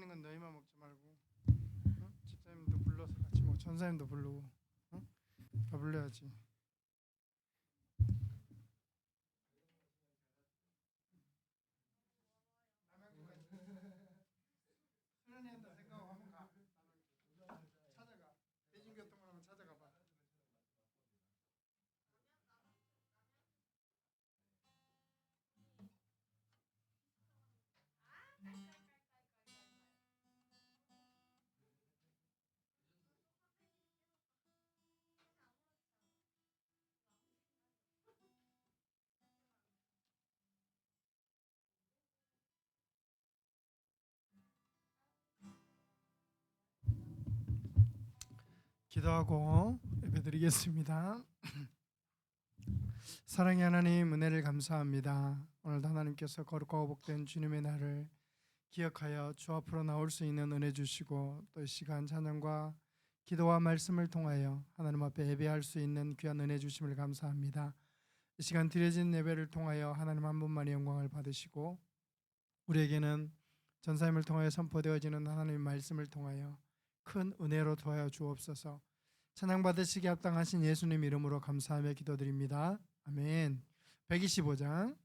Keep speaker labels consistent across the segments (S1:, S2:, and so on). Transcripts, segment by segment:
S1: 건 너희만 먹지 말고 어? 집사님도 불러서 같이 먹. 전사님도 부르고 어? 다 불러야지. 수련 기도하고 예배드리겠습니다. 사랑의 하나님 은혜를 감사합니다. 오늘도 하나님께서 거룩하고 복된 주님의 날을 기억하여 주 앞으로 나올 수 있는 은혜 주시고 또이 시간 찬양과 기도와 말씀을 통하여 하나님 앞에 예배할 수 있는 귀한 은혜 주심을 감사합니다. 이 시간 드려진 예배를 통하여 하나님 한 분만의 영광을 받으시고 우리에게는 전사님을 통하여 선포되어지는 하나님의 말씀을 통하여 큰 은혜로 도하여 주옵소서. 찬양 받으시기 합당하신 예수님 이름으로 감사하며 기도드립니다. 아멘. 125장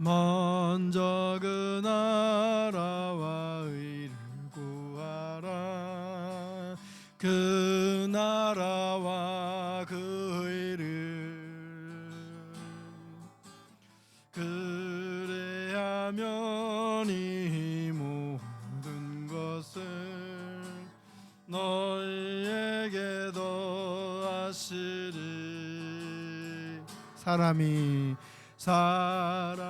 S1: 먼저 그 나라와 그 나라와 그 의를 그래야면 이 모든 것을 너희에게 더하시리. 사람이 사람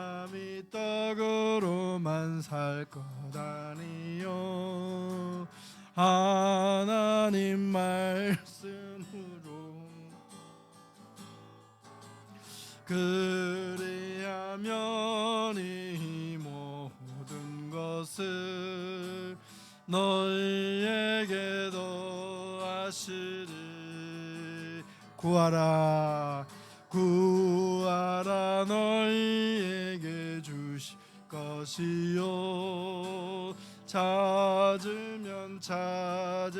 S1: 구하라 구하라 너희에게 주실 것이요. 찾으면 찾으리라.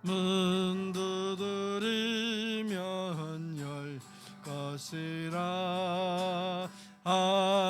S1: 문 두드리면 열 것이라. 할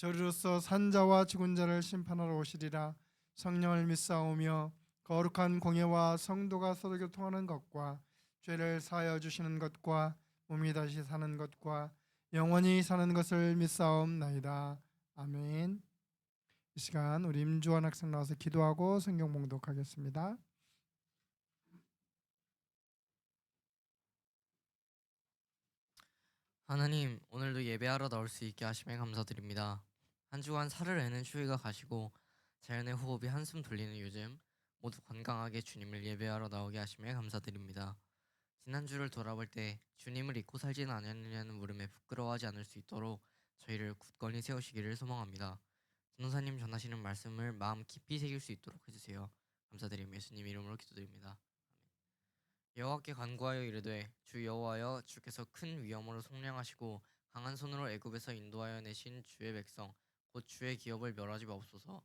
S1: 저리로서 산자와 죽은 자를 심판하러 오시리라. 성령을 믿사오며 거룩한 공예와 성도가 서로 교통하는 것과 죄를 사하여 주시는 것과 몸이 다시 사는 것과 영원히 사는 것을 믿사옵나이다. 아멘. 이 시간 우리 임주환 학생 나와서 기도하고 성경 봉독하겠습니다.
S2: 하나님, 오늘도 예배하러 나올 수 있게 하심에 감사드립니다. 한 주간 살을 내는 추위가 가시고 자연의 호흡이 한숨 돌리는 요즘 모두 건강하게 주님을 예배하러 나오게 하심에 감사드립니다. 지난 주를 돌아볼 때 주님을 잊고 살지는 않았느냐는 물음에 부끄러워하지 않을 수 있도록 저희를 굳건히 세우시기를 소망합니다. 전도사님 전하시는 말씀을 마음 깊이 새길 수 있도록 해주세요. 감사드리며 예수님 이름으로 기도드립니다. 여호와께 간구하여 이르되 주 여호와여 주께서 큰 위엄으로 속량하시고 강한 손으로 애굽에서 인도하여 내신 주의 백성 곧 주의 기업을 멸하지 마옵소서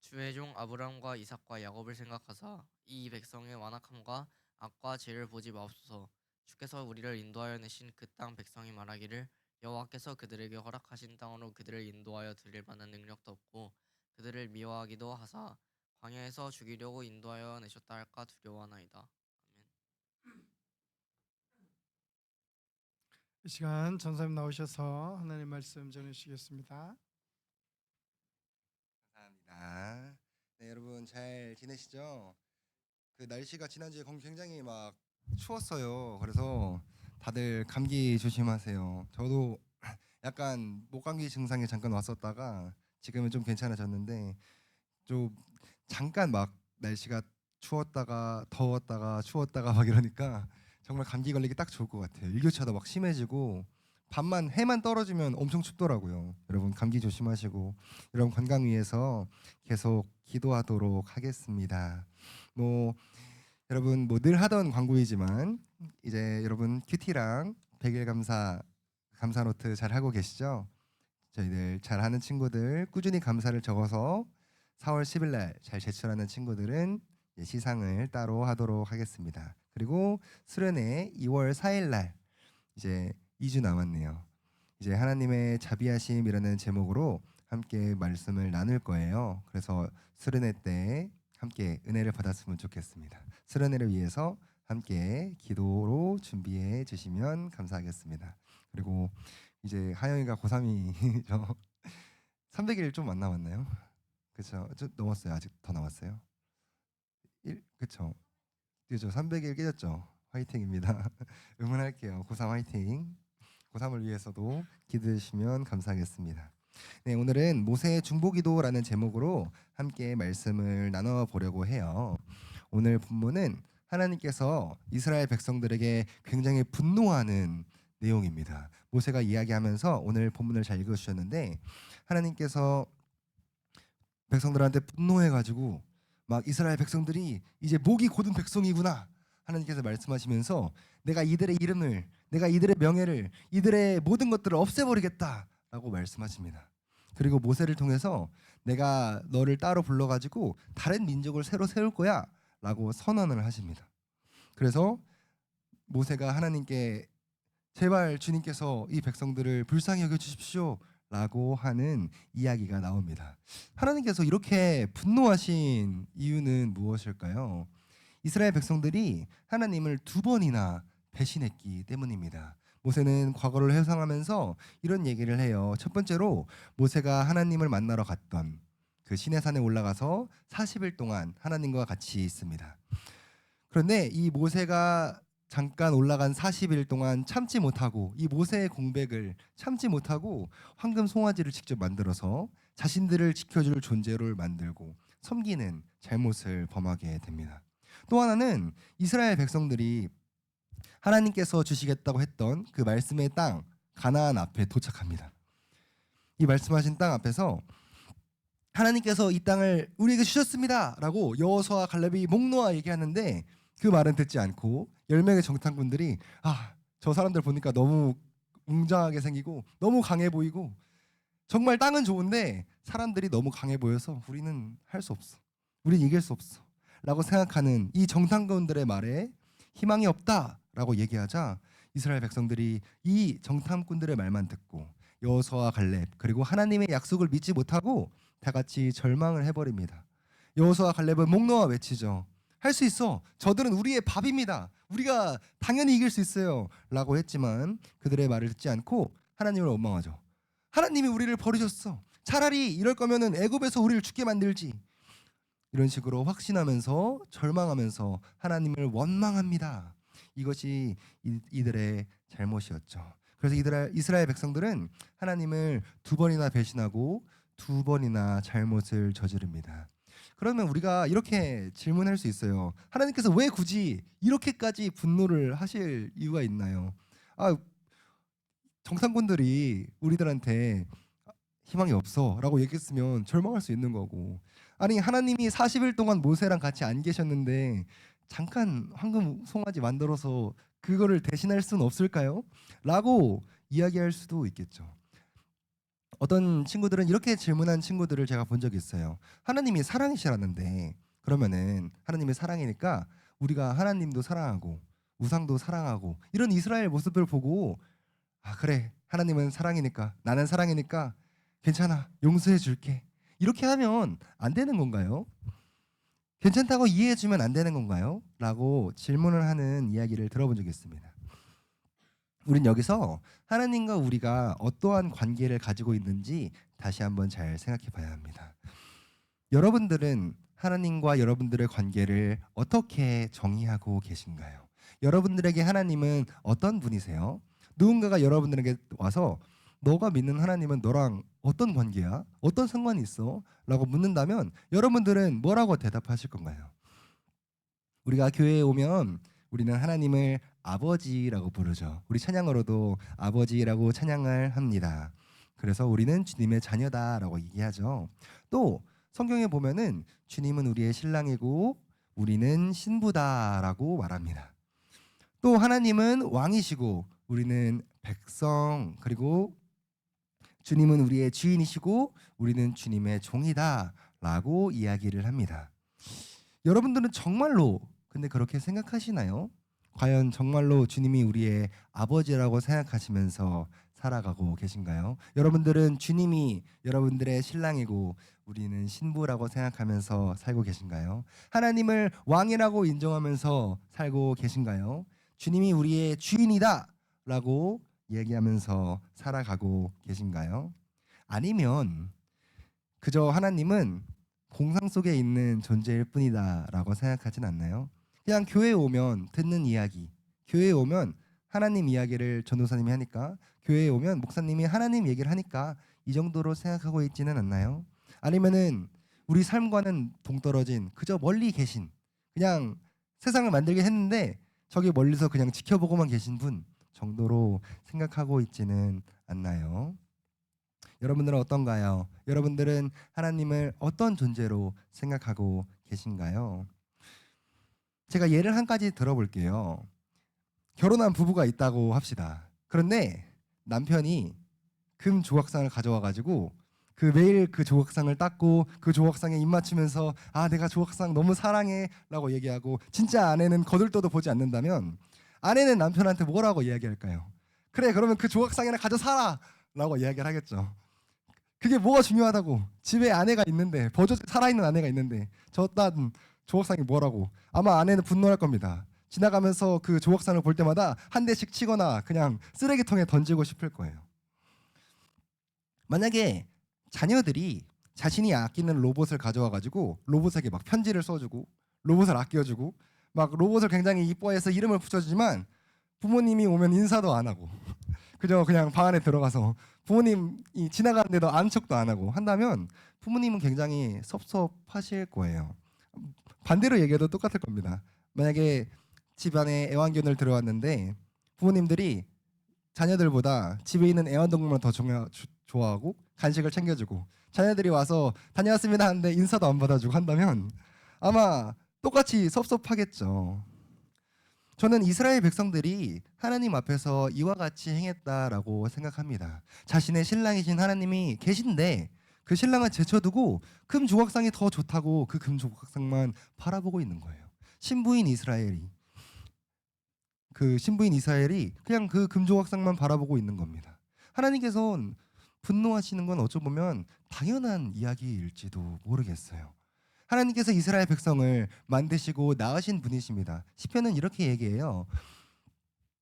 S2: 주의 종 아브라함과 이삭과 야곱을 생각하사 이 백성의 완악함과 악과 죄를 보지 마옵소서 주께서 우리를 인도하여 내신 그 땅 백성이 말하기를 여호와께서 그들에게 허락하신 땅으로 그들을 인도하여 들릴 만한 능력도 없고 그들을 미워하기도 하사 광야에서 죽이려고 인도하여 내셨다 할까 두려워하나이다 아멘.
S1: 이 시간 전사님 나오셔서 하나님 말씀 전해주시겠습니다.
S3: 감사합니다. 네, 여러분 잘 지내시죠? 그 날씨가 지난주에 검- 굉장히 막 추웠어요. 그래서 다들 감기 조심하세요. 저도 약간 목감기 증상에 잠깐 왔었다가 지금은 좀 괜찮아졌는데 좀 잠깐 막 날씨가 추웠다가 더웠다가 추웠다가 막 이러니까 정말 감기 걸리기 딱 좋을 것 같아요. 일교차도 막 심해지고 밤만 해만 떨어지면 엄청 춥더라고요. 여러분 감기 조심하시고 여러분 건강 위해서 계속 기도하도록 하겠습니다. 뭐 여러분 뭐 늘 하던 광고이지만 이제 여러분 큐티랑 백일 감사 감사 노트 잘 하고 계시죠? 저희들 잘 하는 친구들 꾸준히 감사를 적어서 4월 10일 날 잘 제출하는 친구들은 시상을 따로 하도록 하겠습니다. 그리고 수련회 2월 4일 날 이제 2주 남았네요. 이제 하나님의 자비하심이라는 제목으로 함께 말씀을 나눌 거예요. 그래서 수련회 때 함께 은혜를 받았으면 좋겠습니다. 수련회를 위해서 함께 기도로 준비해 주시면 감사하겠습니다. 그리고 이제 하영이가 고3이죠. 300일 좀 안 남았나요? 그렇죠. 좀 넘었어요. 아직 더 남았어요. 1 그렇죠. 그죠. 300일 깨졌죠. 화이팅입니다. 응원할게요. 고3 화이팅. 고3을 위해서도 기도해 주시면 감사하겠습니다. 네, 오늘은 모세의 중보기도라는 제목으로 함께 말씀을 나눠 보려고 해요. 오늘 본문은 하나님께서 이스라엘 백성들에게 굉장히 분노하는 내용입니다. 모세가 이야기하면서 오늘 본문을 잘 읽어 주셨는데 하나님께서 백성들한테 분노해 가지고 막 이스라엘 백성들이 이제 목이 곧은 백성이구나. 하나님께서 말씀하시면서 내가 이들의 이름을 내가 이들의 명예를 이들의 모든 것들을 없애버리겠다라고 말씀하십니다. 그리고 모세를 통해서 내가 너를 따로 불러가지고 다른 민족을 새로 세울 거야라고 선언을 하십니다. 그래서 모세가 하나님께 제발 주님께서 이 백성들을 불쌍히 여겨 주십시오 라고 하는 이야기가 나옵니다. 하나님께서 이렇게 분노하신 이유는 무엇일까요? 이스라엘 백성들이 하나님을 두 번이나 배신했기 때문입니다. 모세는 과거를 회상하면서 이런 얘기를 해요. 첫 번째로 모세가 하나님을 만나러 갔던 그 시내산에 올라가서 40일 동안 하나님과 같이 있습니다. 그런데 이 모세가 잠깐 올라간 40일 동안 참지 못하고 이 모세의 공백을 참지 못하고 황금 송아지를 직접 만들어서 자신들을 지켜줄 존재를 만들고 섬기는 잘못을 범하게 됩니다. 또 하나는 이스라엘 백성들이 하나님께서 주시겠다고 했던 그 말씀의 땅 가나안 앞에 도착합니다. 이 말씀하신 땅 앞에서 하나님께서 이 땅을 우리에게 주셨습니다라고 여호수아 갈렙이 목 놓아 얘기하는데 그 말은 듣지 않고 열 명의 정탐꾼들이 아 저 사람들 보니까 너무 웅장하게 생기고 너무 강해 보이고 정말 땅은 좋은데 사람들이 너무 강해 보여서 우리는 할 수 없어. 우린 이길 수 없어. 라고 생각하는 이 정탐꾼들의 말에 희망이 없다 라고 얘기하자 이스라엘 백성들이 이 정탐꾼들의 말만 듣고 여호수아와 갈렙 그리고 하나님의 약속을 믿지 못하고 다 같이 절망을 해버립니다. 여호수아와 갈렙은 목 놓아 외치죠. 할 수 있어. 저들은 우리의 밥입니다. 우리가 당연히 이길 수 있어요.라고 했지만 그들의 말을 듣지 않고 하나님을 원망하죠. 하나님이 우리를 버리셨어. 차라리 이럴 거면은 애굽에서 우리를 죽게 만들지. 이런 식으로 확신하면서 절망하면서 하나님을 원망합니다. 이것이 이, 이들의 잘못이었죠. 그래서 이들 이스라엘 백성들은 하나님을 두 번이나 배신하고 두 번이나 잘못을 저지릅니다. 그러면 우리가 이렇게 질문할 수 있어요. 하나님께서 왜 굳이 이렇게까지 분노를 하실 이유가 있나요? 아 정상군들이 우리들한테 희망이 없어라고 얘기했으면 절망할 수 있는 거고 아니 하나님이 40일 동안 모세랑 같이 안 계셨는데 잠깐 황금 송아지 만들어서 그거를 대신할 수는 없을까요? 라고 이야기할 수도 있겠죠. 어떤 친구들은 이렇게 질문한 친구들을 제가 본 적이 있어요. 하나님이 사랑이시라는데 그러면은 하나님이 사랑이니까 우리가 하나님도 사랑하고 우상도 사랑하고 이런 이스라엘 모습을 보고 아 그래 하나님은 사랑이니까 나는 사랑이니까 괜찮아 용서해 줄게 이렇게 하면 안 되는 건가요? 괜찮다고 이해해 주면 안 되는 건가요? 라고 질문을 하는 이야기를 들어본 적이 있습니다. 우린 여기서 하나님과 우리가 어떠한 관계를 가지고 있는지 다시 한번 잘 생각해 봐야 합니다. 여러분들은 하나님과 여러분들의 관계를 어떻게 정의하고 계신가요? 여러분들에게 하나님은 어떤 분이세요? 누군가가 여러분들에게 와서 너가 믿는 하나님은 너랑 어떤 관계야? 어떤 상관이 있어? 라고 묻는다면 여러분들은 뭐라고 대답하실 건가요? 우리가 교회에 오면 우리는 하나님을 아버지라고 부르죠. 우리 찬양으로도 아버지라고 찬양을 합니다. 그래서 우리는 주님의 자녀다라고 얘기하죠. 또 성경에 보면은 주님은 우리의 신랑이고 우리는 신부다라고 말합니다. 또 하나님은 왕이시고 우리는 백성 그리고 주님은 우리의 주인이시고 우리는 주님의 종이다라고 이야기를 합니다. 여러분들은 정말로 근데 그렇게 생각하시나요? 과연 정말로 주님이 우리의 아버지라고 생각하시면서 살아가고 계신가요? 여러분들은 주님이 여러분들의 신랑이고 우리는 신부라고 생각하면서 살고 계신가요? 하나님을 왕이라고 인정하면서 살고 계신가요? 주님이 우리의 주인이다 라고 얘기하면서 살아가고 계신가요? 아니면 그저 하나님은 공상 속에 있는 존재일 뿐이다라고 생각하진 않나요? 그냥 교회에 오면 듣는 이야기, 교회에 오면 하나님 이야기를 전도사님이 하니까 교회에 오면 목사님이 하나님 얘기를 하니까 이 정도로 생각하고 있지는 않나요? 아니면은 우리 삶과는 동떨어진 그저 멀리 계신 그냥 세상을 만들게 했는데 저기 멀리서 그냥 지켜보고만 계신 분 정도로 생각하고 있지는 않나요? 여러분들은 어떤가요? 여러분들은 하나님을 어떤 존재로 생각하고 계신가요? 제가 예를 한 가지 들어볼게요. 결혼한 부부가 있다고 합시다. 그런데 남편이 금 조각상을 가져와 가지고 그 매일 그 조각상을 닦고 그 조각상에 입 맞추면서 아 내가 조각상 너무 사랑해라고 얘기하고 진짜 아내는 거들떠도 보지 않는다면 아내는 남편한테 뭐라고 이야기할까요? 그래 그러면 그 조각상이나 가져 살아라고 이야기를 하겠죠. 그게 뭐가 중요하다고 집에 아내가 있는데 버젓 살아있는 아내가 있는데 저딴 조각상이 뭐라고 아마 아내는 분노할 겁니다. 지나가면서 그 조각상을 볼 때마다 한 대씩 치거나 그냥 쓰레기통에 던지고 싶을 거예요. 만약에 자녀들이 자신이 아끼는 로봇을 가져와 가지고 로봇에게 막 편지를 써주고 로봇을 아껴주고 막 로봇을 굉장히 이뻐해서 이름을 붙여주지만 부모님이 오면 인사도 안 하고 그저 그냥 방 안에 들어가서 부모님이 지나가는데도 아는 척도 안 하고 한다면 부모님은 굉장히 섭섭하실 거예요. 반대로 얘기해도 똑같을 겁니다. 만약에 집안에 애완견을 들어왔는데 부모님들이 자녀들보다 집에 있는 애완동물만 더 중요, 주- 좋아하고 간식을 챙겨주고 자녀들이 와서 다녀왔습니다 하는데 인사도 안 받아주고 한다면 아마 똑같이 섭섭하겠죠. 저는 이스라엘 백성들이 하나님 앞에서 이와 같이 행했다라고 생각합니다. 자신의 신랑이신 하나님이 계신데 그 신랑을 제쳐두고 금 조각상이 더 좋다고 그 금 조각상만 바라보고 있는 거예요. 신부인 이스라엘이 그 신부인 이스라엘이 그냥 그 금 조각상만 바라보고 있는 겁니다. 하나님께서는 분노하시는 건 어쩌 보면 당연한 이야기일지도 모르겠어요. 하나님께서 이스라엘 백성을 만드시고 낳으신 분이십니다. 시편은 이렇게 얘기해요.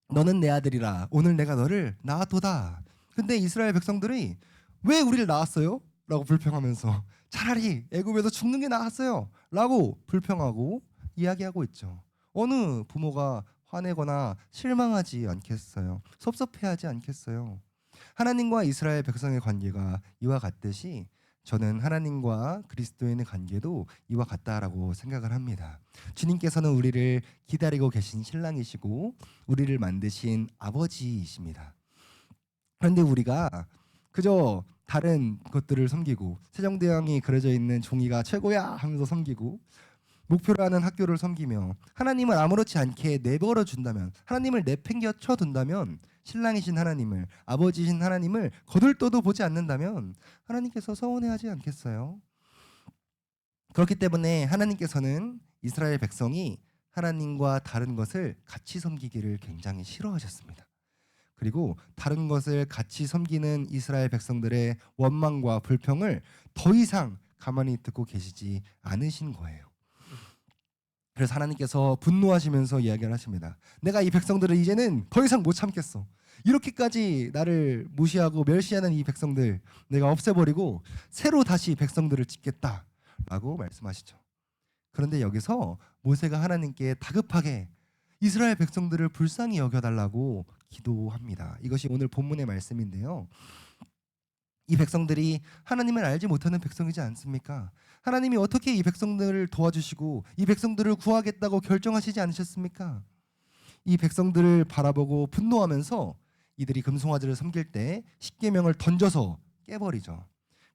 S3: 너는 내 아들이라 오늘 내가 너를 낳았도다. 근데 이스라엘 백성들이 왜 우리를 낳았어요? 라고 불평하면서 차라리 애굽에서 죽는 게 나았어요. 라고 불평하고 이야기하고 있죠. 어느 부모가 화내거나 실망하지 않겠어요. 섭섭해하지 않겠어요. 하나님과 이스라엘 백성의 관계가 이와 같듯이 저는 하나님과 그리스도인의 관계도 이와 같다라고 생각을 합니다. 주님께서는 우리를 기다리고 계신 신랑이시고 우리를 만드신 아버지이십니다. 그런데 우리가 그저 다른 것들을 섬기고 세종대왕이 그려져 있는 종이가 최고야 하면서 섬기고 목표로 하는 학교를 섬기며 하나님을 아무렇지 않게 내버려 준다면 하나님을 내팽겨 쳐 둔다면 신랑이신 하나님을 아버지신 하나님을 거들떠도 보지 않는다면 하나님께서 서운해하지 않겠어요? 그렇기 때문에 하나님께서는 이스라엘 백성이 하나님과 다른 것을 같이 섬기기를 굉장히 싫어하셨습니다. 그리고 다른 것을 같이 섬기는 이스라엘 백성들의 원망과 불평을 더 이상 가만히 듣고 계시지 않으신 거예요. 그래서 하나님께서 분노하시면서 이야기를 하십니다. 내가 이 백성들을 이제는 더 이상 못 참겠어. 이렇게까지 나를 무시하고 멸시하는 이 백성들 내가 없애버리고 새로 다시 백성들을 짓겠다라고 말씀하시죠. 그런데 여기서 모세가 하나님께 다급하게 이스라엘 백성들을 불쌍히 여겨달라고 기도합니다. 이것이 오늘 본문의 말씀인데요. 이 백성들이 하나님을 알지 못하는 백성이지 않습니까? 하나님이 어떻게 이 백성들을 도와주시고 이 백성들을 구하겠다고 결정하시지 않으셨습니까? 이 백성들을 바라보고 분노하면서 이들이 금송아지를 섬길 때 십계명을 던져서 깨버리죠.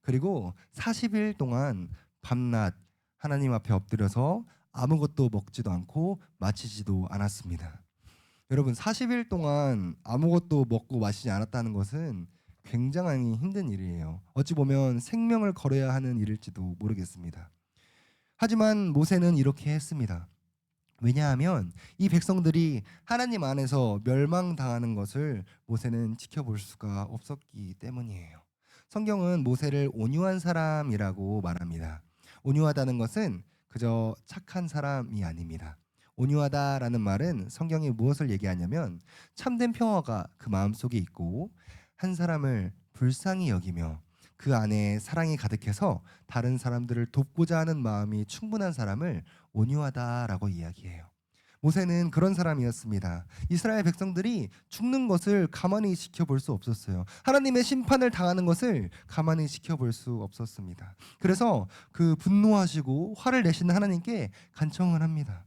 S3: 그리고 40일 동안 밤낮 하나님 앞에 엎드려서 아무것도 먹지도 않고 마치지도 않았습니다. 여러분 40일 동안 아무것도 먹고 마시지 않았다는 것은 굉장히 힘든 일이에요. 어찌 보면 생명을 걸어야 하는 일일지도 모르겠습니다. 하지만 모세는 이렇게 했습니다. 왜냐하면 이 백성들이 하나님 안에서 멸망당하는 것을 모세는 지켜볼 수가 없었기 때문이에요. 성경은 모세를 온유한 사람이라고 말합니다. 온유하다는 것은 그저 착한 사람이 아닙니다. 온유하다라는 말은 성경이 무엇을 얘기하냐면 참된 평화가 그 마음 속에 있고 한 사람을 불쌍히 여기며 그 안에 사랑이 가득해서 다른 사람들을 돕고자 하는 마음이 충분한 사람을 온유하다라고 이야기해요. 모세는 그런 사람이었습니다. 이스라엘 백성들이 죽는 것을 가만히 지켜볼 수 없었어요. 하나님의 심판을 당하는 것을 가만히 지켜볼 수 없었습니다. 그래서 그 분노하시고 화를 내시는 하나님께 간청을 합니다.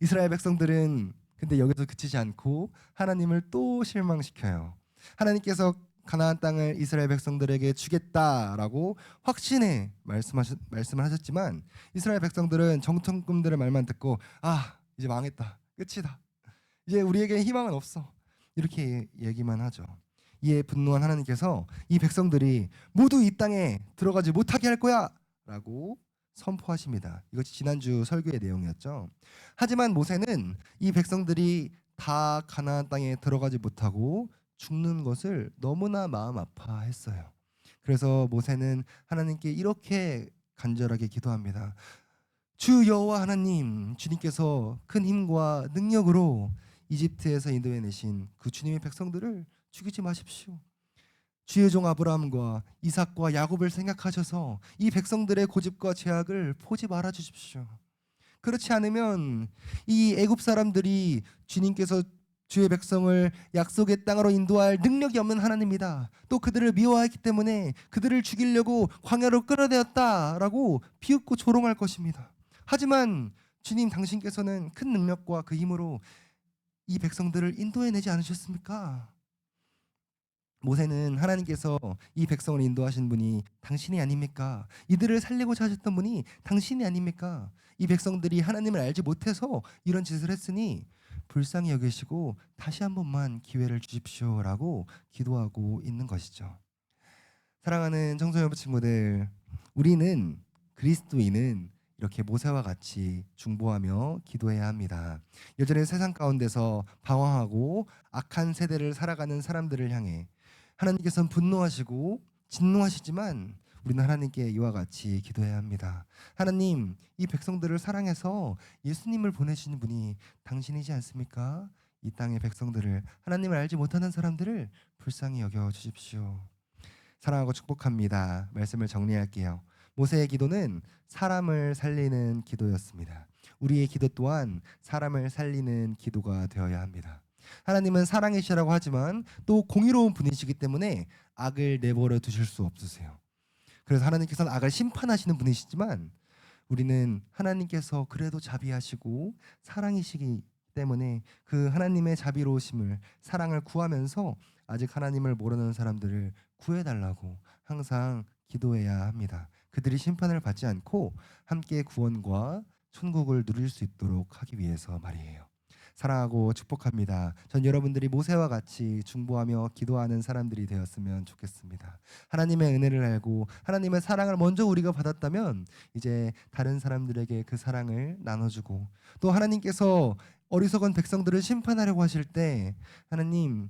S3: 이스라엘 백성들은 근데 여기서 그치지 않고 하나님을 또 실망시켜요. 하나님께서 가나안 땅을 이스라엘 백성들에게 주겠다라고 확신에 말씀하셨, 말씀을 하셨지만 이스라엘 백성들은 정통꾼들의 말만 듣고 아 이제 망했다 끝이다 이제 우리에게 희망은 없어 이렇게 얘기만 하죠. 이에 분노한 하나님께서 이 백성들이 모두 이 땅에 들어가지 못하게 할 거야라고 선포하십니다. 이것이 지난주 설교의 내용이었죠. 하지만 모세는 이 백성들이 다 가나안 땅에 들어가지 못하고 죽는 것을 너무나 마음 아파했어요. 그래서 모세는 하나님께 이렇게 간절하게 기도합니다. 주 여호와 하나님, 주님께서 큰 힘과 능력으로 이집트에서 인도해 내신 그 주님의 백성들을 죽이지 마십시오. 주의 종 아브라함과 이삭과 야곱을 생각하셔서 이 백성들의 고집과 제약을 보지 말아 주십시오. 그렇지 않으면 이 애굽 사람들이 주님께서 주의 백성을 약속의 땅으로 인도할 능력이 없는 하나님이다. 또 그들을 미워했기 때문에 그들을 죽이려고 광야로 끌어내었다라고 비웃고 조롱할 것입니다. 하지만 주님 당신께서는 큰 능력과 그 힘으로 이 백성들을 인도해내지 않으셨습니까? 모세는 하나님께서 이 백성을 인도하신 분이 당신이 아닙니까? 이들을 살리고자 하셨던 분이 당신이 아닙니까? 이 백성들이 하나님을 알지 못해서 이런 짓을 했으니 불쌍히 여기시고 다시 한 번만 기회를 주십시오라고 기도하고 있는 것이죠. 사랑하는 청소년 친구들, 우리는 그리스도인은 이렇게 모세와 같이 중보하며 기도해야 합니다. 여전히 세상 가운데서 방황하고 악한 세대를 살아가는 사람들을 향해 하나님께서는 분노하시고 진노하시지만 우리는 하나님께 이와 같이 기도해야 합니다. 하나님, 이 백성들을 사랑해서 예수님을 보내신 분이 당신이지 않습니까? 이 땅의 백성들을 하나님을 알지 못하는 사람들을 불쌍히 여겨 주십시오. 사랑하고 축복합니다. 말씀을 정리할게요. 모세의 기도는 사람을 살리는 기도였습니다. 우리의 기도 또한 사람을 살리는 기도가 되어야 합니다. 하나님은 사랑이시라고 하지만 또 공의로운 분이시기 때문에 악을 내버려 두실 수 없으세요. 그래서 하나님께서는 악을 심판하시는 분이시지만 우리는 하나님께서 그래도 자비하시고 사랑이시기 때문에 그 하나님의 자비로우심을 사랑을 구하면서 아직 하나님을 모르는 사람들을 구해달라고 항상 기도해야 합니다. 그들이 심판을 받지 않고 함께 구원과 천국을 누릴 수 있도록 하기 위해서 말이에요. 사랑하고 축복합니다. 전 여러분들이 모세와 같이 중보하며 기도하는 사람들이 되었으면 좋겠습니다. 하나님의 은혜를 알고 하나님의 사랑을 먼저 우리가 받았다면 이제 다른 사람들에게 그 사랑을 나눠주고 또 하나님께서 어리석은 백성들을 심판하려고 하실 때 하나님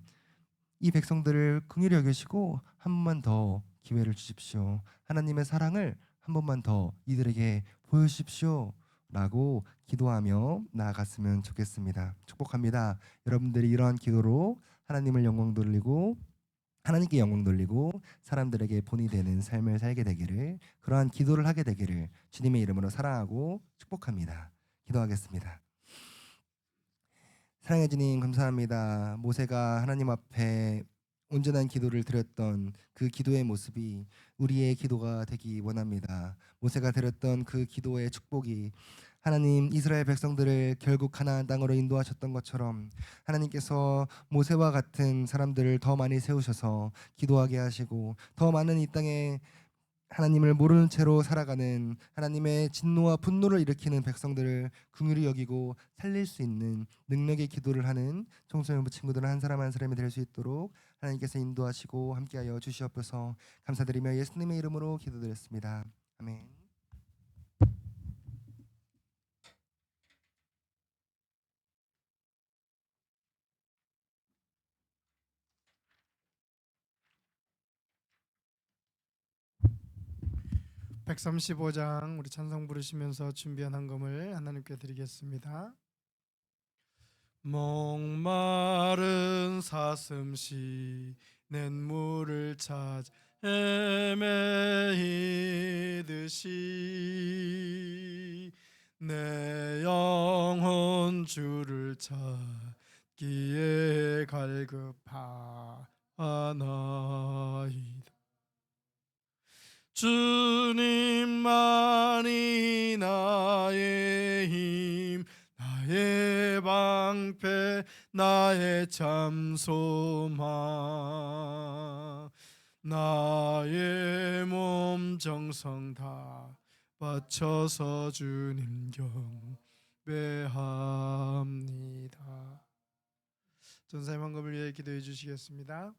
S3: 이 백성들을 긍휼히 여기시고 한 번만 더 기회를 주십시오. 하나님의 사랑을 한 번만 더 이들에게 보여주십시오. 라고 기도하며 나아갔으면 좋겠습니다. 축복합니다. 여러분들이 이러한 기도로 하나님을 영광 돌리고 하나님께 영광 돌리고 사람들에게 본이 되는 삶을 살게 되기를 그러한 기도를 하게 되기를 주님의 이름으로 사랑하고 축복합니다. 기도하겠습니다. 사랑해 주님 감사합니다. 모세가 하나님 앞에 온전한 기도를 드렸던 그 기도의 모습이 우리의 기도가 되기 원합니다. 모세가 드렸던 그 기도의 축복이 하나님 이스라엘 백성들을 결국 가나안 땅으로 인도하셨던 것처럼 하나님께서 모세와 같은 사람들을 더 많이 세우셔서 기도하게 하시고 더 많은 이 땅에 하나님을 모르는 채로 살아가는 하나님의 진노와 분노를 일으키는 백성들을 긍휼히 여기고 살릴 수 있는 능력의 기도를 하는 청소년부 친구들은 한 사람 한 사람이 될 수 있도록 하나님께서 인도하시고 함께하여 주시옵소서 감사드리며 예수님의 이름으로 기도드렸습니다. 아멘.
S1: 백삼십오 장 우리 찬송 부르시면서 준비한 헌금을 하나님께 드리겠습니다. 목마른 사슴시 냇물을 찾아 헤매이듯이 내 영혼 주를 찾기에 갈급하나이다. 주님만이 나의 힘 나의 방패 나의 참소망 나의 몸 정성 다 바쳐서 주님 경배합니다. 전사의 황금을 위해 기도해 주시겠습니다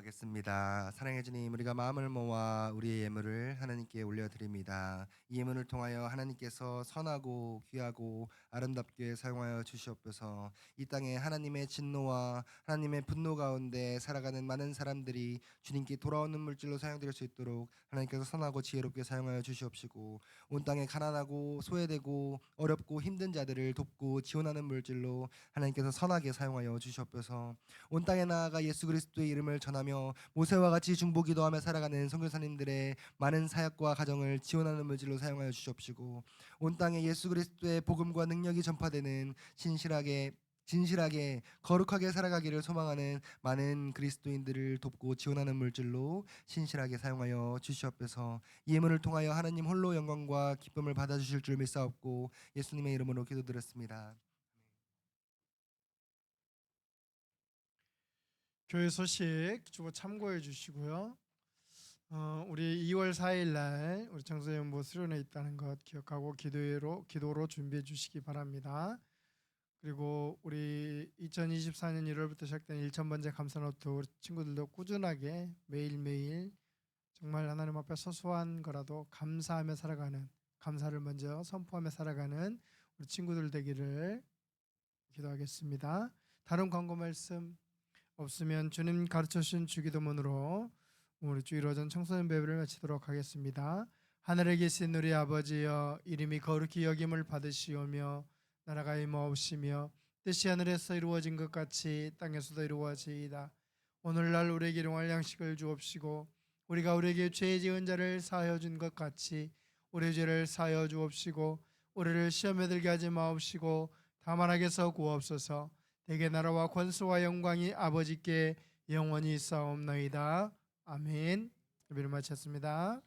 S3: 기도하겠습니다. 사랑해 주님, 우리가 마음을 모아 우리의 예물을 하나님께 올려드립니다. 이 예물을 통하여 하나님께서 선하고 귀하고 아름답게 사용하여 주시옵소서. 이 땅에 하나님의 진노와 하나님의 분노 가운데 살아가는 많은 사람들이 주님께 돌아오는 물질로 사용될 수 있도록 하나님께서 선하고 지혜롭게 사용하여 주시옵시고 온 땅에 가난하고 소외되고 어렵고 힘든 자들을 돕고 지원하는 물질로 하나님께서 선하게 사용하여 주시옵소서. 온 땅에 나아가 예수 그리스도의 이름을 전하며 모세와 같이 중보 기도하며 살아가는 선교사님들의 많은 사역과 가정을 지원하는 물질로 사용하여 주시옵시고 온 땅에 예수 그리스도의 복음과 능력이 전파되는 신실하게 진실하게 거룩하게 살아가기를 소망하는 많은 그리스도인들을 돕고 지원하는 물질로 신실하게 사용하여 주시옵소서. 이 예물을 통하여 하나님 홀로 영광과 기쁨을 받아 주실 줄 믿사옵고 예수님의 이름으로 기도드렸습니다.
S1: 교회 소식 주보 참고해 주시고요. 어, 우리 2월 4일 날 우리 청소년부 수련회 있다는 것 기억하고 기도로 기도로 준비해 주시기 바랍니다. 그리고 우리 2024년 1월부터 시작된 1,000번째 감사노트 우리 친구들도 꾸준하게 매일매일 정말 하나님 앞에 소소한 거라도 감사하며 살아가는 감사를 먼저 선포하며 살아가는 우리 친구들 되기를 기도하겠습니다. 다른 광고 말씀 없으면 주님 가르쳐 주신 주기도문으로 우리 주 이루어진 청소년 배배를 마치도록 하겠습니다. 하늘에 계신 우리 아버지여 이름이 거룩히 여김을 받으시오며 나라가 임하옵시며 뜻이 하늘에서 이루어진 것 같이 땅에서도 이루어지이다. 오늘날 우리에게 일용할 양식을 주옵시고 우리가 우리에게 죄 지은 자를 사하여 준 것 같이 우리 죄를 사하여 주옵시고 우리를 시험에 들게 하지 마옵시고 다만 악에서 구하옵소서. 대개 나라와 권수와 영광이 아버지께 영원히 있사옵나이다. 아멘. 예배를 마쳤습니다.